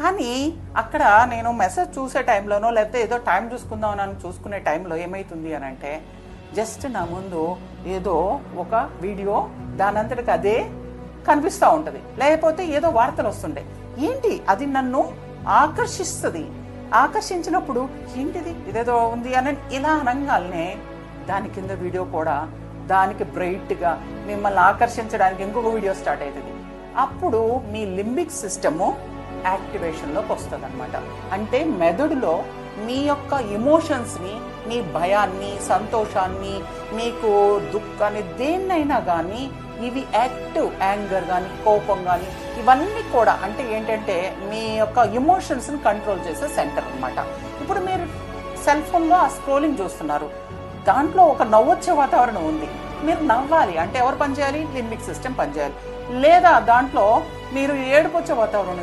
కానీ అక్కడ నేను మెసేజ్ చూసే టైంలోనో లేకపోతే ఏదో టైం చూసుకుందాం అని చూసుకునే టైంలో ఏమవుతుంది అని అంటే జస్ట్ నా ముందు ఏదో ఒక వీడియో దానంతటికి అదే కనిపిస్తూ ఉంటుంది. లేకపోతే ఏదో వార్తలు వస్తుండే ఏంటి? అది నన్ను ఆకర్షిస్తుంది. ఆకర్షించినప్పుడు ఏంటిది? ఇదేదో ఉంది అని ఇలా అనగానే దాని కింద వీడియో కూడా దానికి బ్రైట్గా మిమ్మల్ని ఆకర్షించడానికి ఇంకొక వీడియో స్టార్ట్ అవుతుంది. అప్పుడు మీ లింబిక్ సిస్టము యాక్టివేషన్లోకి వస్తుంది అనమాట అంటే మెదడులో మీ యొక్క ఎమోషన్స్ని మీ భయాన్ని సంతోషాన్ని మీకు దుఃఖాన్ని దేన్నైనా కానీ ఇవి యాక్టివ్ యాంగర్ కానీ కోపం కానీ ఇవన్నీ కూడా అంటే ఏంటంటే మీ యొక్క ఎమోషన్స్ని కంట్రోల్ చేసే సెంటర్ అన్నమాట. ఇప్పుడు మీరు సెల్ ఫోన్లో ఆ స్క్రోలింగ్ చూస్తున్నారు. దాంట్లో ఒక నవ్వొచ్చే వాతావరణం ఉంది. మీరు నవ్వాలి. అంటే ఎవరు పనిచేయాలి? లింబిక్ సిస్టమ్ పనిచేయాలి. లేదా దాంట్లో మీరు ఏడుపొచ్చే వాతావరణం